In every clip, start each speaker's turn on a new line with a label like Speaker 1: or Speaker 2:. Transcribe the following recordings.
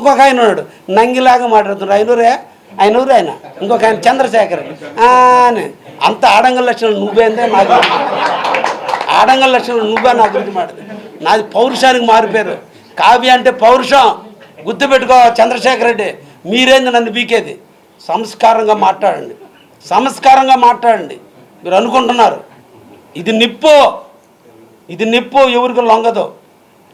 Speaker 1: ఇంకొక ఆయన ఉన్నాడు. నంగిలాగా మాట్లాడుతున్నాడు. ఆయనూరే ఆయన ఊరు ఆయన. ఇంకొక ఆయన చంద్రశేఖర్. అని అంత ఆడంగల్ నువ్వే నువ్వేందే నాకు ఆడంగల్ లక్షణం నువ్వే నా గురించి మాట్లాడు నాది పౌరుషానికి మారిపోయారు కావ్య అంటే పౌరుషం. గుర్తుపెట్టుకో చంద్రశేఖర్ రెడ్డి. మీరేంది నన్ను బీకేది సంస్కారంగా మాట్లాడండి. సంస్కారంగా మాట్లాడండి. మీరు అనుకుంటున్నారు. ఇది నిప్పు. ఇది నిప్పు. ఎవరికి లొంగదు?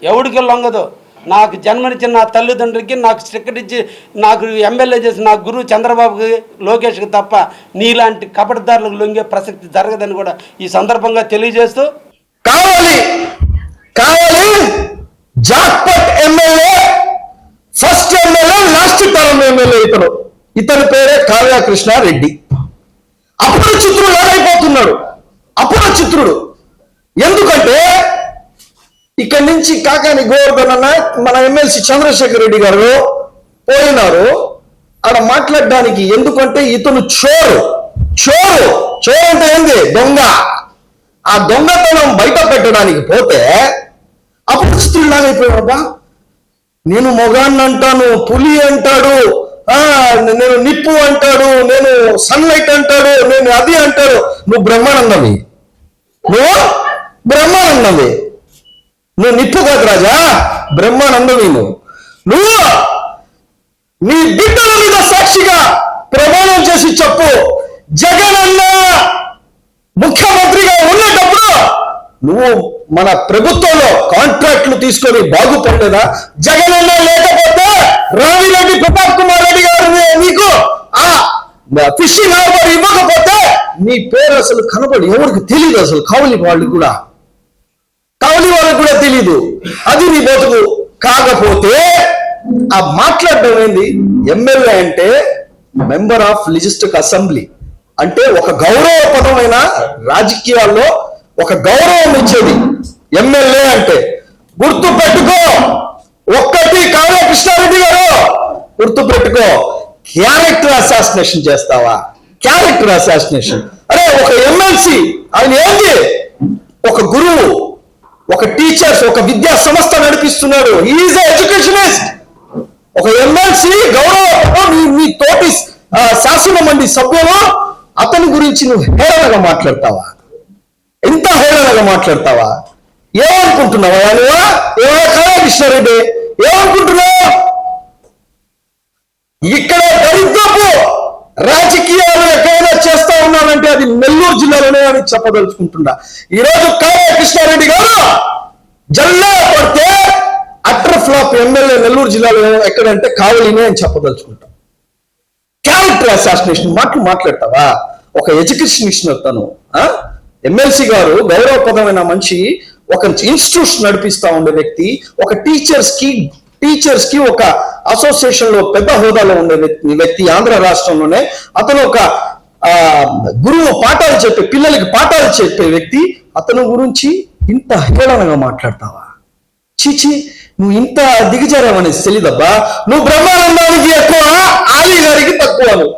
Speaker 1: ఎవరికి లొంగదు? నాకు జన్మనిచ్చిన నా తల్లిదండ్రులకి నాకు టికెట్ ఇచ్చి నాకు ఎమ్మెల్యే చేసిన నా గురువు చంద్రబాబుకి లోకేష్కి తప్ప నీలాంటి కపటదారులకు లొంగే ప్రసక్తి జరగదని కూడా ఈ సందర్భంగా తెలియజేస్తూ
Speaker 2: కావాలి కావాలి jackpot MLA first MLA last తరం ఎమ్మెల్యే ఇతను. ఇతని పేరే కావ్య కృష్ణారెడ్డి అపరిచిత్రుడు ఏమైపోతున్నాడు అపరిచిత్రుడు ఎందుకంటే ఇక్కడి నుంచి కాకాని గోవర్ధన్ అన్న మన ఎమ్మెల్సీ చంద్రశేఖర్ రెడ్డి గారు పోయినారు. ఆడ మాట్లాడడానికి ఎందుకంటే ఇతను చోరు. చోరు. చోరు అంటే ఏంది? దొంగ. ఆ దొంగతనం బయట పెట్టడానికి పోతే అపరిచితుడు లాగైపోయాడబ్బా నేను మొగాన్ని అంటాను పులి అంటాడు నేను నిప్పు అంటాడు నేను సన్లైట్ అంటాడు నేను అది అంటాడు. నువ్వు బ్రహ్మానందమి నువ్వు బ్రహ్మానందవి. నువ్వు నిప్పు కాదు రాజా. బ్రహ్మానందవి నువ్వు నువ్వు నీ బిడ్డల మీద సాక్షిగా ప్రమాణం చేసి చెప్పు. జగన్ అన్న ముఖ్యమంత్రిగా ఉన్నప్పుడు నువ్వు మన ప్రభుత్వంలో కాంట్రాక్ట్లు తీసుకొని బాగుపడలేదా? జగన్ అన్న లేకపోతే రావిరెడ్డి ప్రతాప్ కుమార్ రెడ్డి గారు నీకు ఆ ఫిషింగ్ హార్బర్ ఇవ్వకపోతే నీ పేరు అసలు కనబడి ఎవరికి తెలియదు అసలు కావలి వాళ్ళు కూడా. కావలి వాళ్ళకు కూడా తెలియదు అది నీ బతుకు. కాకపోతే ఆ మాట్లాడడం ఏంది? ఎమ్మెల్యే అంటే మెంబర్ ఆఫ్ లిజిస్టిక్ అసెంబ్లీ. అంటే ఒక గౌరవ పదమైన రాజకీయాల్లో ఒక గౌరవం ఇచ్చేది ఎమ్మెల్యే అంటే. గుర్తు పెట్టుకో. ఒక్కటి కావ్య కృష్ణారెడ్డి గారు. గుర్తు పెట్టుకో. క్యారెక్టర్ అసాసినేషన్ చేస్తావా? Character assassination. అరే ఒక ఎమ్మెల్సీ. ఆయన ఏంది? ఒక గురువు. ఒక టీచర్స్ ఒక విద్యా సంస్థ నడిపిస్తున్నాడు. ఈజ్ ఎడ్యుకేషనిస్ట్ ఒక ఎమ్మెల్సీ గౌరవ మీ నీ తోటి ఆ, శాసన మండలి సభ్యులు అతని గురించి నువ్వు హేళనగా మాట్లాడతావా? ఎంత హేళనగా మాట్లాడతావా? ఏమనుకుంటున్నావా నువ్వా ఏమో కృష్ణారెడ్డి? ఏమనుకుంటున్నావు? ఇక్కడ దరిద్రపు రాజకీయాలు ఎక్కడైనా చేస్తా ఉన్నానంటే అది నెల్లూరు జిల్లాలోనే అని చెప్పదలుచుకుంటున్నా. ఈ రోజు కృష్ణారెడ్డి జల్లా పడితే అటర్ ఫ్లాప్ ఎమ్మెల్యే నెల్లూరు జిల్లాలో ఎక్కడంటే కావలినే అని చెప్పదలుచుకుంటాం. క్యారెక్టర్ అసాసినేషన్ మాటలు మాట్లాడతావా? ఒక ఎడ్యుకేషన్ తను ఎమ్మెల్సీ గారు గౌరవప్రదమైన మనిషి ఒక ఇన్స్టిట్యూషన్ నడిపిస్తా ఉండే వ్యక్తి ఒక టీచర్స్కి టీచర్స్కి ఒక అసోసియేషన్లో పెద్ద హోదాలో ఉండే వ్యక్తి వ్యక్తి ఆంధ్ర రాష్ట్రంలోనే అతను ఒక ఆ, గురువు పాఠాలు చెప్పే పిల్లలకి పాఠాలు చెప్పే వ్యక్తి అతను గురించి ఇంత హేళనగా మాట్లాడతావా? చీచి నువ్వు ఇంత దిగజారావనేసి తెలీదబ్బా నువ్వు బ్రహ్మానందానికి ఎక్కువ ఆలీ గారికి తక్కువ నువ్వు